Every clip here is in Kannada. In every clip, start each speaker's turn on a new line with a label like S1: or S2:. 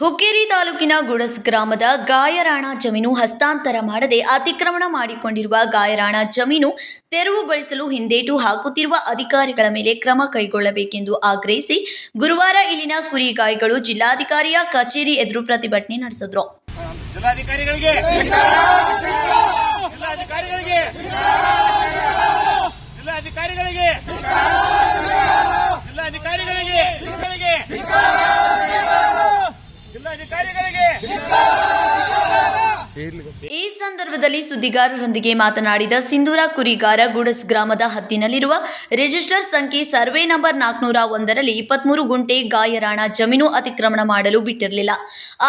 S1: ಹುಕ್ಕೇರಿ ತಾಲೂಕಿನ ಗುಡಸ್ ಗ್ರಾಮದ ಗಾಯರಾಣ ಜಮೀನು ಹಸ್ತಾಂತರ ಮಾಡದೆ ಅತಿಕ್ರಮಣ ಮಾಡಿಕೊಂಡಿರುವ ಗಾಯರಾಣ ಜಮೀನು ತೆರವುಗೊಳಿಸಲು ಹಿಂದೇಟು ಹಾಕುತ್ತಿರುವ ಅಧಿಕಾರಿಗಳ ಮೇಲೆ ಕ್ರಮ ಕೈಗೊಳ್ಳಬೇಕೆಂದು ಆಗ್ರಹಿಸಿ ಗುರುವಾರ ಇಲ್ಲಿನ ಕುರಿಗಾಯಿಗಳು ಜಿಲ್ಲಾಧಿಕಾರಿಯ ಕಚೇರಿ ಎದುರು ಪ್ರತಿಭಟನೆ ನಡೆಸಿದ್ರು.
S2: ಜಿಲ್ಲಾಧಿಕಾರಿಗಳಿಗೆ ಜಿಲ್ಲಾಧಿಕಾರಿಗಳಿಗೆ ಜಿಲ್ಲಾಧಿಕಾರಿಗಳಿಗೆ ಜಿಲ್ಲಾಧಿಕಾರಿಗಳಿಗೆ ಜಿಲ್ಲಾಧಿಕಾರಿಗಳಿಗೆ
S1: ಈ ಸಂದರ್ಭದಲ್ಲಿ ಸುದ್ದಿಗಾರರೊಂದಿಗೆ ಮಾತನಾಡಿದ ಸಿಂಧೂರ ಕುರಿಗಾರ ಗುಡಸ್ ಗ್ರಾಮದ ಹತ್ತಿನಲ್ಲಿರುವ ರಿಜಿಸ್ಟರ್ ಸಂಖ್ಯೆ ಸರ್ವೆ ನಂಬರ್ ನಾಲ್ಕುನೂರ ಒಂದರಲ್ಲಿ ಇಪ್ಪತ್ಮೂರು ಗುಂಟೆ ಗಾಯರಾಣ ಜಮೀನು ಅತಿಕ್ರಮಣ ಮಾಡಲು ಬಿಟ್ಟಿರಲಿಲ್ಲ.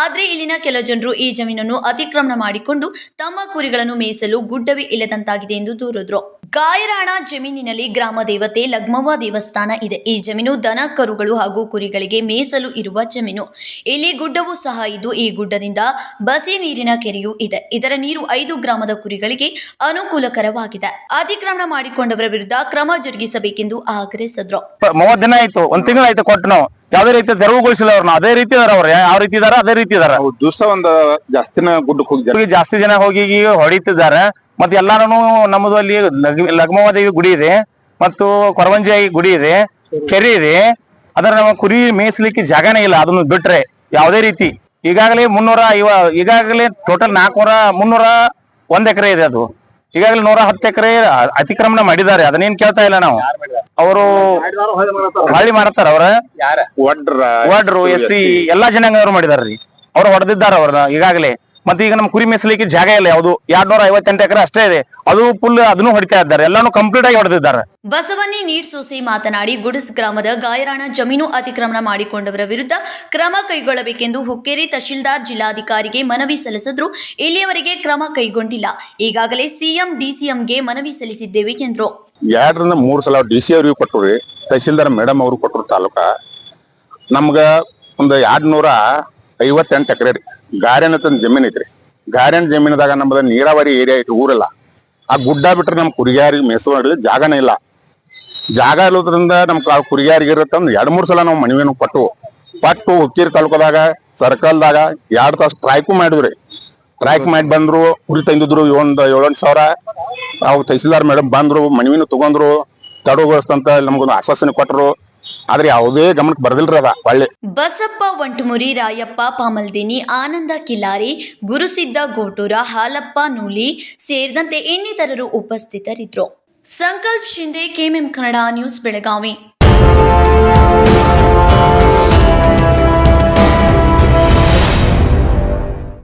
S1: ಆದರೆ ಇಲ್ಲಿನ ಕೆಲ ಜನರು ಈ ಜಮೀನನ್ನು ಅತಿಕ್ರಮಣ ಮಾಡಿಕೊಂಡು ತಮ್ಮ ಕುರಿಗಳನ್ನು ಮೇಯಿಸಲು ಗುಡ್ಡವೇ ಇಲ್ಲದಂತಾಗಿದೆ ಎಂದು ದೂರಿದ್ರು. ಗಾಯರಾಣ ಜಮೀನಿನಲ್ಲಿ ಗ್ರಾಮ ದೇವತೆ ಲಗ್ಮವ್ವ ದೇವಸ್ಥಾನ ಇದೆ. ಈ ಜಮೀನು ದನ ಕರುಗಳು ಹಾಗೂ ಕುರಿಗಳಿಗೆ ಮೇಸಲು ಇರುವ ಜಮೀನು. ಇಲ್ಲಿ ಗುಡ್ಡವೂ ಸಹ ಇದ್ದು ಈ ಗುಡ್ಡದಿಂದ ಬಸಿ ನೀರಿನ ಕೆರೆಯೂ ಇದೆ. ಇದರ ನೀರು ಐದು ಗ್ರಾಮದ ಕುರಿಗಳಿಗೆ ಅನುಕೂಲಕರವಾಗಿದೆ. ಅತಿಕ್ರಮಣ ಮಾಡಿಕೊಂಡವರ ವಿರುದ್ಧ ಕ್ರಮ ಜರುಗಿಸಬೇಕೆಂದು ಆಗ್ರಹಿಸಿದ್ರು.
S3: ಮೂವತ್ತು ಮೂವತ್ ದಿನ ಆಯ್ತು. ಒಂದ್ ತಿಂಗಳ ಆಯ್ತು ಕೊಟ್ಟು ನಾವು. ಯಾವ್ದೇ ರೀತಿ ತೆರವುಗೊಳಿಸಿಲ್ಲ ಅವ್ರನ್ನ ಅದೇ ರೀತಿ ಇದಾರ ಅವ್ರು. ಯಾವ ರೀತಿ ಇದಾರ ಅದೇ ರೀತಿ ಇದಾರ.
S4: ದಿವಸ ಒಂದ್ ಜಾಸ್ತಿನ ಗುಡ್ಡಕ್ಕೆ ಹೋಗಿದ್ದಾರೆ.
S3: ಅವ್ರಿಗೆ ಜಾಸ್ತಿ ಜನ ಹೋಗಿ ಹೊಡಿತಿದ್ದಾರೆ. ಮತ್ತೆ ಎಲ್ಲಾರು ನಮ್ಮದು ಅಲ್ಲಿ ಲಗ್ಮವಾದೇವಿ ಗುಡಿ ಇದೆ ಮತ್ತು ಕೊರವಂಜಿ ಗುಡಿ ಇದೆ ಕೆರೆ ಇದೆ. ಅದರ ನಮ್ಮ ಕುರಿ ಮೇಯಿಸ್ಲಿಕ್ಕೆ ಜಾಗನೇ ಇಲ್ಲ ಅದನ್ನು ಬಿಟ್ರೆ ಯಾವುದೇ ರೀತಿ. ಈಗಾಗಲೇ ಮುನ್ನೂರ ಇವ ಈಗಾಗಲೇ ಟೋಟಲ್ ನಾಲ್ಕುನೂರ ಮುನ್ನೂರ ಒಂದ್ ಎಕರೆ ಇದೆ ಅದು. ಈಗಾಗಲೇ ನೂರ ಹತ್ತು ಎಕರೆ ಅತಿಕ್ರಮಣ ಮಾಡಿದ್ದಾರೆ ಅದನ್ನೇನ್ ಕೇಳ್ತಾ ಇಲ್ಲ ನಾವು. ಅವರು ಹಳ್ಳಿ ಮಾಡ್ತಾರ ಅವ್ರ?
S4: ವಡ್ರು.
S3: ವಾರ್ಡ್ರು ಎಸ್ ಸಿ ಎಲ್ಲಾ ಜನಾಂಗದವ್ರು ಮಾಡಿದಾರ್ರಿ. ಅವ್ರು ಹೊಡೆದಿದ್ದಾರ ಅವ್ರ ಈಗಾಗಲೇ. ಮತ್ತೆ ಈಗ ನಮ್ಮ ಕುರಿ ಮೇಯಿಸ್ಲಿಕ್ಕೆ ಜಾಗ ಇಲ್ಲ ಯಾವುದು ಎರಡ್ ನೂರ ಐವತ್ತೆಂಟು ಎಕರೆ ಅಷ್ಟೇ ಇದೆ. ಅದು ಫುಲ್ ಅದನ್ನು ಹೊಡಿತಾ ಇದ್ದಾರೆ ಎಲ್ಲಾನು ಕಂಪ್ಲೀಟ್ ಆಗಿ ಹೊಡೆದಿದ್ದಾರೆ.
S1: ಬಸವನಿ ನೀಡ್ ಸೂಸಿ ಮಾತನಾಡಿ ಗುಡಸ್ ಗ್ರಾಮದ ಗಾಯರಾಣ ಜಮೀನು ಅತಿಕ್ರಮಣ ಮಾಡಿಕೊಂಡವರ ವಿರುದ್ಧ ಕ್ರಮ ಕೈಗೊಳ್ಳಬೇಕೆಂದು ಹುಕ್ಕೇರಿ ತಹಶೀಲ್ದಾರ್ ಜಿಲ್ಲಾಧಿಕಾರಿಗೆ ಮನವಿ ಸಲ್ಲಿಸಿದ್ರು. ಇಲ್ಲಿಯವರೆಗೆ ಕ್ರಮ ಕೈಗೊಂಡಿಲ್ಲ. ಈಗಾಗಲೇ ಸಿಎಂ ಡಿಸಿಎಂಗೆ ಮನವಿ ಸಲ್ಲಿಸಿದ್ದೇವೆ ಎಂದರು.
S4: ಎರಡರಿಂದ ಮೂರು ಸಲ ಡಿ ಸಿ ಅವ್ರಿಗೆ ಕೊಟ್ಟರು ತಹಶೀಲ್ದಾರ್ ಮೇಡಮ್ ಅವರು ಕೊಟ್ಟರು ತಾಲೂಕ. ನಮ್ಗೆ ಒಂದು ಎರಡ್ನೂರ ಐವತ್ತೆಂಟು ಎಕರೆ ರೀ. ಗಾರ್ಯನ್ ಅಂತ ಒಂದ್ ಜಮೀನ್ ಐತ್ರಿ. ಗಾರ್ಯನ್ ಜಮೀನದಾಗ ನಮ್ಮದ ನೀರಾವರಿ ಏರಿಯಾ ಐತಿ ಊರಲ್ಲ. ಆ ಗುಡ್ಡ ಬಿಟ್ರೆ ನಮ್ ಕುರಿಗಾರಿಗೆ ಮೇಸು ಜಾಗನೇ ಇಲ್ಲ. ಜಾಗ ಇಲ್ಲದ್ರಿಂದ ನಮ್ ಕುರಿಗಾರಿಗೆ ಇರುತ್ತೆ ಅಂದ್ರೆ ಎರಡ್ ಮೂರ್ ಸಲ ನಾವು ಮನವಿಯನ್ನು ಪಟ್ಟು. ಪಟ್ಟು ಹುಕ್ಕೇರಿ ತಾಲೂಕದಾಗ, ಸರ್ಕಲ್ದಾಗ ಎರಡ್ ತಾಸು ಸ್ಟ್ರೈಕು ಮಾಡಿದ್ರಿ ಸ್ಟ್ರೈಕ್ ಮಾಡಿ ಬಂದ್ರು, ಕುರಿ ತಂದಿದ್ರು ಒಂದು ಏಳೆಂಟು ಸಾವಿರ. ಅವ್ರು ತಹಸೀಲ್ದಾರ್ ಮೇಡಮ್ ಬಂದ್ರು, ಮನವಿನೂ ತಗೊಂಡ್ರು ತಡಗೊಳಿಸ್ತಂತ ನಮ್ಗೊಂದು ಆಶ್ವಾಸನೆ ಕೊಟ್ಟರು ಆದ್ರೆ ಯಾವುದೇ ಗಮನಕ್ಕೆ ಬರದಿಲ್ರಿ ಅದ, ಒಳ್ಳೆ.
S1: ಬಸಪ್ಪ ವಂಟುಮುರಿ ರಾಯಪ್ಪ ಪಾಮಲ್ದಿನಿ, ಆನಂದ ಕಿಲಾರಿ, ಗುರುಸಿದ್ದ ಗೋಟೂರ, ಹಾಲಪ್ಪ ನೂಲಿ ಸೇರಿದಂತೆ ಇನ್ನಿತರರು ಉಪಸ್ಥಿತರಿದ್ದರು. Sankalp Shinde KMM Kannada news Belagavi.